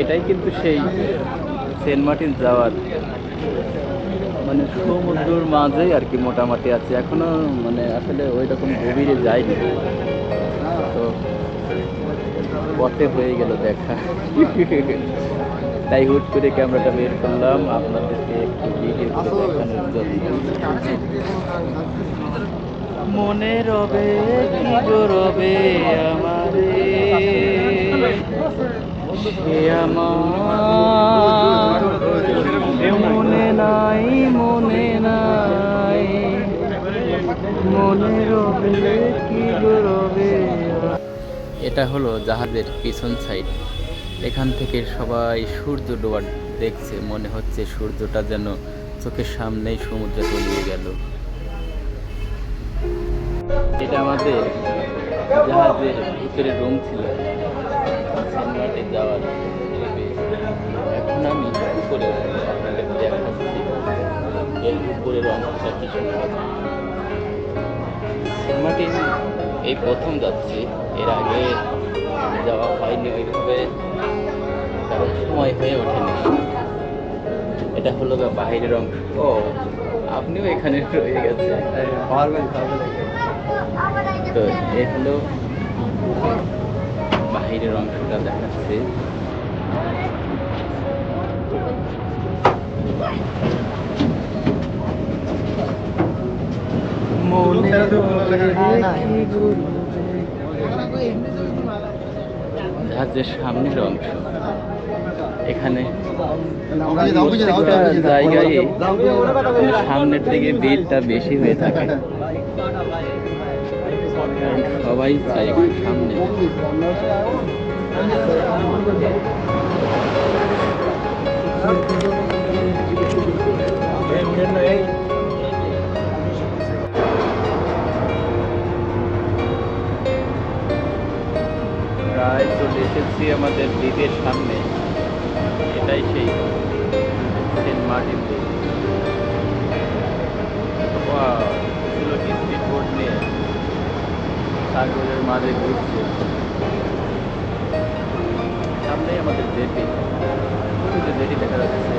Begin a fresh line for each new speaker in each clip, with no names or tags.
এটাই কিন্তু সেই সেন্ট মার্টিন যাওয়ার। মানে সমুদ্রের মাঝেই আর কি মোটামুটি আছে। এখনও মানে আসলে ওই রকম গভীরে যায়নি। তো পথে হয়ে গেল দেখা। তাই হুট করে ক্যামেরাটা বের করলাম। আপনাদেরকে একটু ভিডিও দেখানোর জন্য। মনে রবে কি রবে আমারে। মনে নাই মনে নাই। মনে রবে কি রবে? এটা হলো জাহাজের পিছন সাইড। এখান থেকে সবাই সূর্য ডোবার দেখছে। মনে হচ্ছে সূর্যটা যেন চোখের সামনেই সমুদ্রে তলিয়ে গেল। এটা আমাদের জাহাজের ভিতরে রুম ছিল। সেন্টমার্টে যাওয়ার এখন আমি উপরে আপনাদের দেখাচ্ছি। এর উপরের অংশটা কি সেন্টমার্টিন এই প্রথম যাচ্ছি এর আগে যাওয়া হয়নি ওইভাবে কারণ সময় হয়ে ওঠেনি। এটা হলো গা বাহিরের অংশ। ও আপনিও এখানে রয়ে গেছেন। তো এ হলো বাহিরের অংশটা দেখাচ্ছে। জাহাজের সামনের অংশ এখানে জায়গায় সামনের দিকে ভিড়টা বেশি হয়ে থাকে। সবাই চায় সামনে। প্রায় চলে এসেছি আমাদের দ্বীপের সামনে। এটাই সেই। মাঝে ঘুরছে সামনেই আমাদের জেটি যে দেখা যাচ্ছে।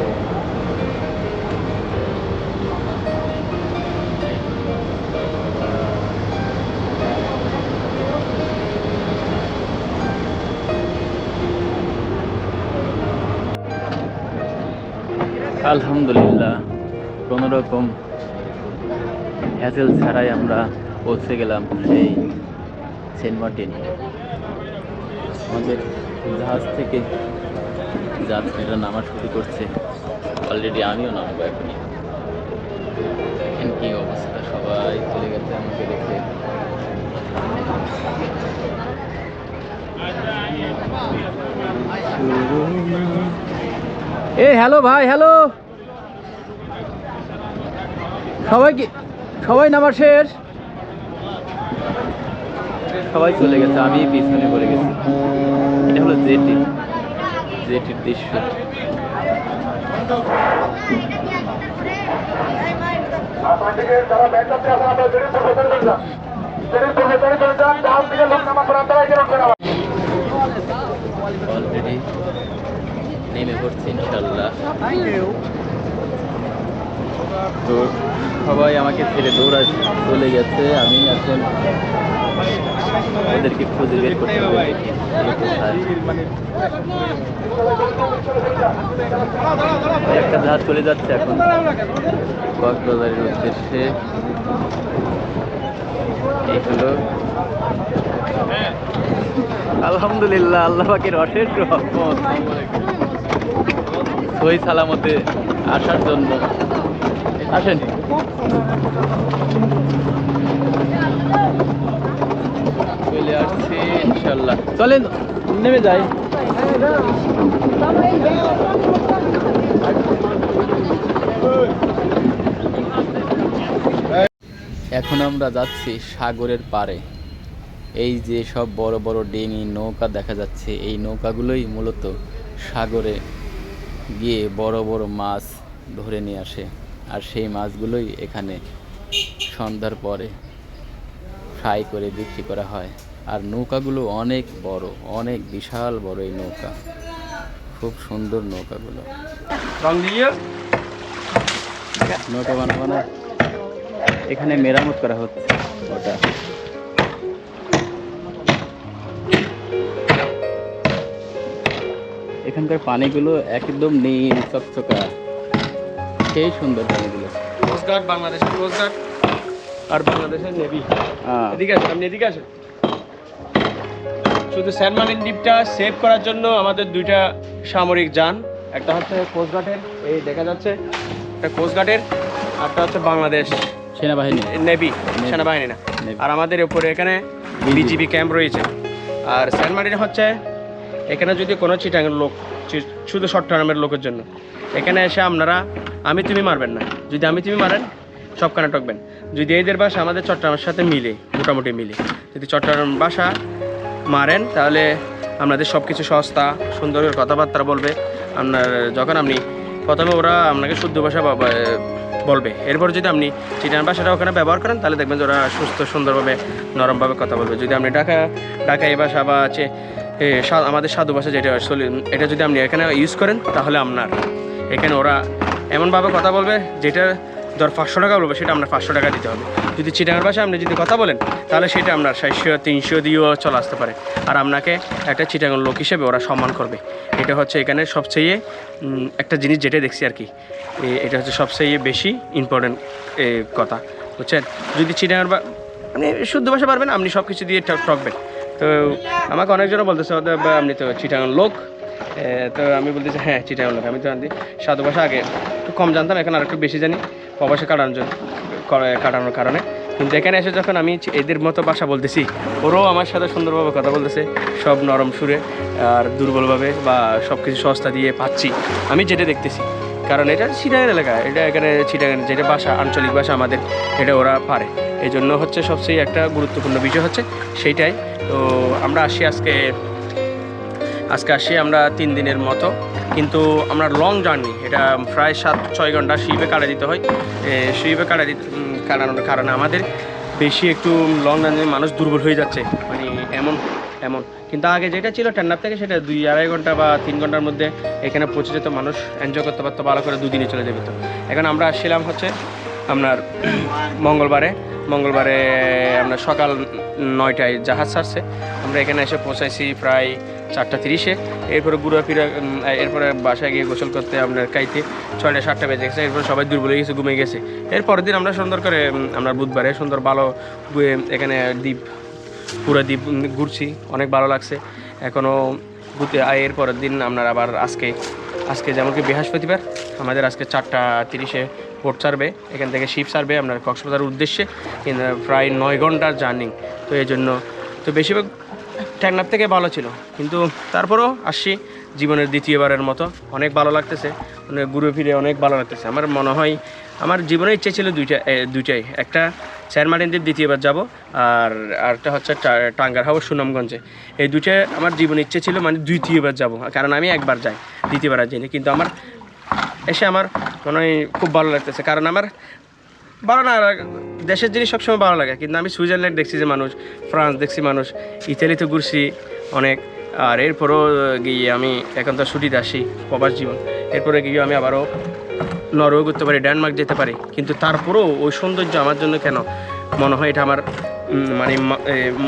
আলহামদুলিল্লাহ কোনো রকম হ্যাসেল ছাড়াই আমরা পৌঁছে গেলাম সেই সেন্ট মার্টিন। আমাদের জাহাজ থেকে যাত্রীরা নামা শুরু করছে। অলরেডি আমিও নামবো এখনই। এখন কি অবস্থা? সবাই চলে গেছে আমাকে দেখে এ হ্যালো ভাই হ্যালো সবাই কি সবাই নামার শেষ? সবাই চলে গেছে, আমি পিছনে পড়ে গেছি। এটা হলো জেটি। জেটির দৃশ্য। অলরেডি নেমে পড়ছে ইনশাল্লাহ তো সবাই আমাকে ছেড়ে দৌড়া চলে গেছে। আমি এখন ওদেরকে খুঁজে বের করতে হবে। একটা জাহাজ চলে যাচ্ছে এখন। কক্সবাজারের উদ্দেশ্যে। এই আলহামদুলিল্লাহ, আল্লাহ পাকের অশেষ রহমত। সই সালামতে আসার জন্য। আসেন। আসছি ইনশাল্লাহ। চলেন, নেমে যাই। এখন আমরা যাচ্ছি সাগরের পাড়ে। এই যে সব বড় বড় ডিঙি নৌকা দেখা যাচ্ছে, এই নৌকাগুলোই মূলত সাগরে গিয়ে বড় বড় মাছ ধরে নিয়ে আসে, আর সেই মাছগুলোই এখানে সন্ধ্যার পরে ফ্রাই করে বিক্রি করা হয়। আর নৌকাগুলো অনেক বড় অনেক বিশাল বড় এই নৌকা। খুব সুন্দর নৌকাগুলো।
রং দিয়ে
নৌকা বানাবো না। এখানে মেরামত করা হচ্ছে ওটা। এখানকার পানিগুলো একদম নীল চকচকা। সেই সুন্দর পানিগুলো।
কোস্টগার্ড বাংলাদেশের কোস্টগার্ড আর বাংলাদেশের নেভি
হ্যাঁ।
এদিকে আসেন আপনি এদিকে আসেন শুধু মার্টিন দ্বীপটা সেভ করার জন্য আমাদের দুইটা সামরিক যান। একটা হচ্ছে কোস্টগার্ডের এই দেখা যাচ্ছে একটা কোস্টগার্ডের আরটা হচ্ছে বাংলাদেশ
সেনাবাহিনী।
নেভি সেনাবাহিনী না। আর আমাদের উপরে এখানে বিজিবি ক্যাম্প রয়েছে। আর মার্টিন হচ্ছে এখানে যদি কোনো চিটাঙ্গের লোক শুধু শর্ট টার্মের লোকের জন্য। এখানে এসে আপনারা আমি তুমি মারবেন না। যদি আমি তুমি মারেন সব কানে টকবেন। যদি এদের বাসা আমাদের চট্টগ্রামের সাথে মিলে মোটামুটি মিলে। যদি চট্টগ্রাম ভাষা মারেন, তাহলে আপনাদের সব কিছু সস্তা, সুন্দর কথাবার্তা বলবে। আপনার যখন আপনি প্রথমে ওরা আপনাকে শুদ্ধ ভাষা বলবে। এরপর যদি আপনি চিটান ভাষাটা ওখানে ব্যবহার করেন, তাহলে দেখবেন যে ওরা সুস্থ, সুন্দরভাবে, নরমভাবে কথা বলবে। যদি আপনি ঢাকা ঢাকা এই ভাষা বা আছে আমাদের সাধু ভাষা যেটা চলে- এটা যদি আপনি এখানে ইউজ করেন, তাহলে আপনার এখানে ওরা এমনভাবে কথা বলবে, যেটা ধর পাঁচশো টাকা বলবে, সেটা আপনার পাঁচশো টাকা দিতে হবে। যদি চিটাঙ্গার ভাষায় আপনি যদি কথা বলেন, তাহলে সেটা আপনার সাতশো তিনশো দিয়েও চলে আসতে পারে। আর আপনাকে একটা চিটাঙ্গর লোক হিসেবে ওরা সম্মান করবে। এটা হচ্ছে এখানে সবচেয়ে একটা জিনিস যেটা দেখছি আর কি। এটা হচ্ছে সবচেয়ে বেশি ইম্পর্টেন্ট কথা। বুঝছেন? যদি চিটাঙ্গার বা মানে শুদ্ধ ভাষা পারবেন, আপনি সব কিছু দিয়ে ঠক- ঠকবেন। তো আমাকে অনেকজনও বলতেছে "ওদের আপনি তো চিটাঙ্গর লোক। তো আমি বলতেছি হ্যাঁ চিটাঙ্গর লোক। আমি তো সাধু ভাষা আগে একটু কম জানতাম, এখন আর একটু বেশি জানি। প্রবাসে কাটানোর জন্য কাটানোর কারণে। কিন্তু এখানে এসে যখন আমি এদের মতো ভাষা বলতেছি, ওরাও আমার সাথে সুন্দরভাবে কথা বলতেছে, সব নরম সুরে আর দুর্বলভাবে বা সব কিছু সস্তা দিয়ে পাচ্ছি। আমি যেটা দেখতেছি, কারণ এটা চিটাগান এলাকা, এটা এখানে চিটাগান যেটা ভাষা আঞ্চলিক ভাষা আমাদের, এটা ওরা পারে। এই জন্য হচ্ছে সবচেয়ে একটা গুরুত্বপূর্ণ বিষয় হচ্ছে সেইটাই। তো আমরা আসি আজকে আজকে আসি আমরা তিন দিনের মতো। কিন্তু আমরা লং জার্নি এটা প্রায় সাত, ছয় ঘণ্টা শিপে কাটা দিতে হয়। শিপে কাটা দিতে কাটানোর কারণে আমাদের বেশি একটু লং জার্নি মানুষ দুর্বল হয়ে যাচ্ছে মানে এমন এমন। কিন্তু আগে যেটা ছিল ঠান্ডার থেকে সেটা দুই আড়াই ঘণ্টা বা তিন ঘণ্টার মধ্যে এখানে পৌঁছে যেত, মানুষ এনজয় করতে পারতো, ভালো করে দুদিনে চলে যেত। এখন আমরা আসছিলাম হচ্ছে আপনার মঙ্গলবারে। মঙ্গলবারে আমরা সকাল নয়টায় জাহাজ ছাড়ছে। আমরা এখানে এসে পৌঁছাইছি প্রায় চারটা তিরিশে। এরপরে ঘুরে ফিরে এরপরে বাসায় গিয়ে গোসল করতে আপনার কাইতে ছয়টা সাতটা বেজে গেছে। এরপরে সবাই দুর্বল হয়ে গেছে ঘুমে গেছে। এরপরের দিন আমরা সুন্দর করে আমরা বুধবারে সুন্দর ভালো এখানে দ্বীপ, পুরো দ্বীপ ঘুরছি। অনেক ভালো লাগছে। এখনও ঘুরতে আয় এর পরের দিন আপনার আবার আজকে আজকে যেমন কি বৃহস্পতিবার, আমাদের আজকে চারটা তিরিশে পোর্ট ছাড়বে, এখান থেকে শিপ ছাড়বে আপনার কক্সবাজার উদ্দেশ্যে প্রায় নয় ঘণ্টার জার্নি। তো এই জন্য তো বেশিরভাগ ট্যাংনার থেকে ভালো ছিল, কিন্তু তারপরেও আসছি জীবনের দ্বিতীয়বারের মতো। অনেক ভালো লাগতেছে অনেক ঘুরে ফিরে অনেক ভালো লাগতেছে। আমার মনে হয়, আমার জীবনের ইচ্ছে ছিল দুইটা দুইটাই। একটা চেয়ার মার্টিন দ্বীপ দ্বিতীয়বার যাব, আর আরেকটা হচ্ছে টাঙ্গার হাওর সুনামগঞ্জে। এই দুইটা আমার জীবনের ইচ্ছে ছিল মানে দ্বিতীয়বার যাব, কারণ আমি একবার যাই। আর যাইনি কিন্তু আমার এসে আমার মনে হয় খুব ভালো লাগতেছে। কারণ আমার ভালো না দেশের জিনিস সবসময় ভালো লাগে। কিন্তু আমি সুইজারল্যান্ড দেখছি যে মানুষ, ফ্রান্স দেখছি মানুষ, ইতালিতে ঘুরছি অনেক, আর এরপরও গিয়ে আমি এখন তো ছুটিতে আসি প্রবাস জীবন। এরপরে গিয়ে আমি আবারও নরওয়ে ঘুরতে পারি, ডেনমার্ক যেতে পারি। কিন্তু তারপরেও ওই সৌন্দর্য আমার জন্য কেন? মনে হয় এটা আমার মানে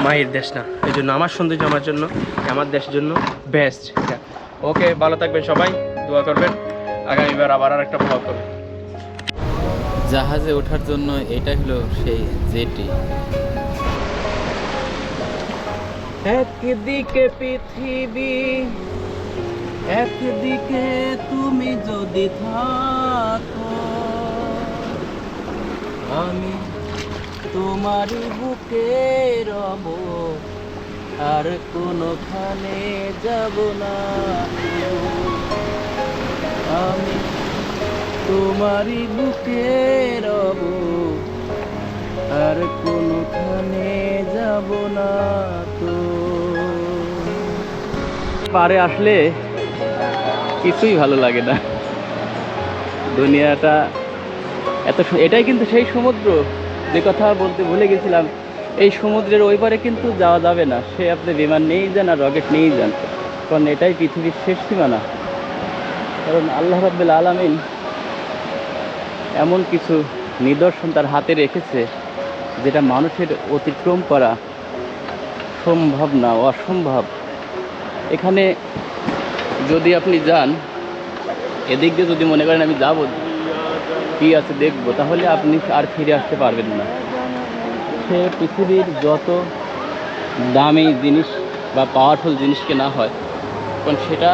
মায়ের দেশ না। এই জন্য আমার সৌন্দর্য আমার জন্য, আমার দেশের জন্য বেস্ট ওকে ভালো থাকবেন সবাই দোয়া করবেন। আগামীবার আবার আর একটা ব্লগ করবেন
জাহাজে ওঠার জন্য এটা হলো সেই জেটি।
একদিকে পৃথিবী একদিকে তুমি যদি থাকো আমি তোমারই বুকে রব আর কোনোখানে যাব না। আমি তোমারই বুকে রব আর কোনোখানে যাব না তো।
পারে আসলে কিছুই ভালো লাগে না। দুনিয়াটা এত এটাই কিন্তু সেই সমুদ্র। যে কথা বলতে ভুলে গেছিলাম। এই সমুদ্রের ওই পারে কিন্তু যাওয়া যাবে না। সে আপনি বিমান নিয়েই যান আর রকেট নিয়েই যান। কারণ এটাই পৃথিবীর শেষ সীমানা। কারণ আল্লাহ রাব্বুল আলামিন এমন কিছু নিদর্শন তার হাতে রেখেছে, যেটা মানুষের অতিক্রম করা সম্ভব না, অসম্ভব। এখানে যদি আপনি যান, এদিক দিয়ে যদি মনে করেন আমি যাব, কি আছে দেখব, তাহলে আপনি আর ফিরে আসতে পারবেন না। সে পৃথিবীর যত দামি জিনিস বা পাওয়ারফুল জিনিস কেনা হয়, কারণ সেটা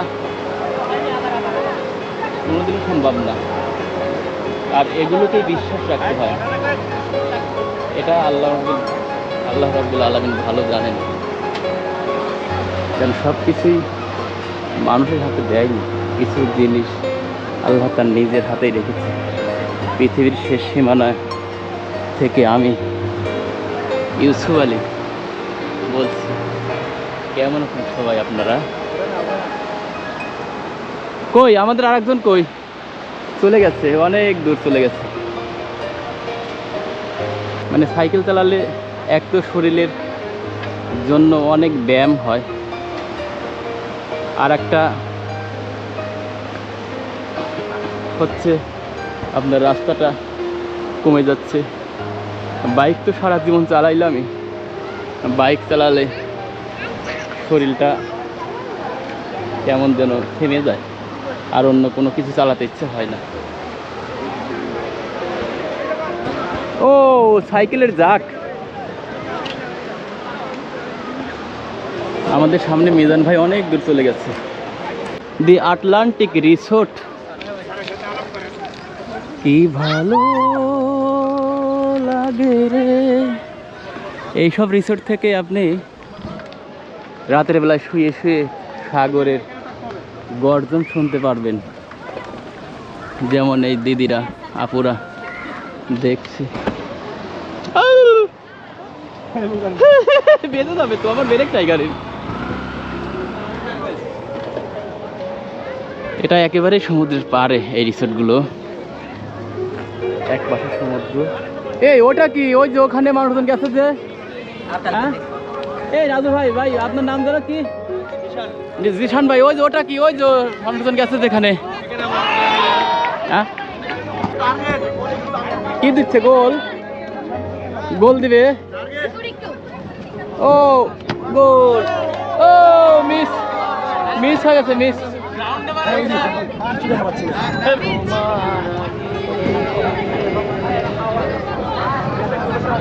কোনোদিনই সম্ভব না। আর এগুলোকেই বিশ্বাস রাখতে হয়। এটা আল্লাহ আল্লাহ রব্বুল আলমিন ভালো জানেন। কারণ সব কিছুই মানুষের হাতে দেয়নি। কিছু জিনিস আল্লাহ তার নিজের হাতেই রেখেছে। পৃথিবীর শেষ সীমানায় থেকে আমি ইউসুফ আলী। বলছি, কেমন আছেন সবাই আপনারা? কই, আমাদের আরেকজন কই? চলে গেছে, অনেক দূর চলে গেছে। মানে সাইকেল চালালে এক তো শরীরের জন্য অনেক ব্যায়াম হয়। আর একটা হচ্ছে আপনার রাস্তাটা কমে যাচ্ছে। বাইক তো সারা জীবন চালাইলামই বাইক চালালে শরীরটা কেমন যেন থেমে যায়, আর অন্য কোনো কিছু চালাতে ইচ্ছে হয় না। ও, সাইকেলের জাক। আমাদের সামনে মিজান ভাই অনেক দূর চলে গেছে। The Atlantic resort. কি ভালো লাগে রে। এইসব রিসোর্ট থেকে আপনি রাতের বেলায় শুয়ে শুয়ে সাগরের গর্জন শুনতে পারবেন। যেমন এই দিদিরা, আপুরা দেখছি। বেঁধে যাবে তো, আমার ব্রেক টাইগারের এটা একেবারে সমুদ্রের পারে এই রিসোর্টগুলো এক পাশে সমুদ্র। এই ওটা কি? ওই যে ওখানে মানুষজন গেছে যে? হ্যাঁ? এই রাজু ভাই ভাই আপনার নাম ধরো কি? জিশান ভাই ওই যে ওটা কি? ওই যে মানুষজন গেছে যেখানে। হ্যাঁ? কি দিচ্ছে গোল? গোল দিবে? ও গোল। ও মিস। মিস হয়ে গেছে মিস।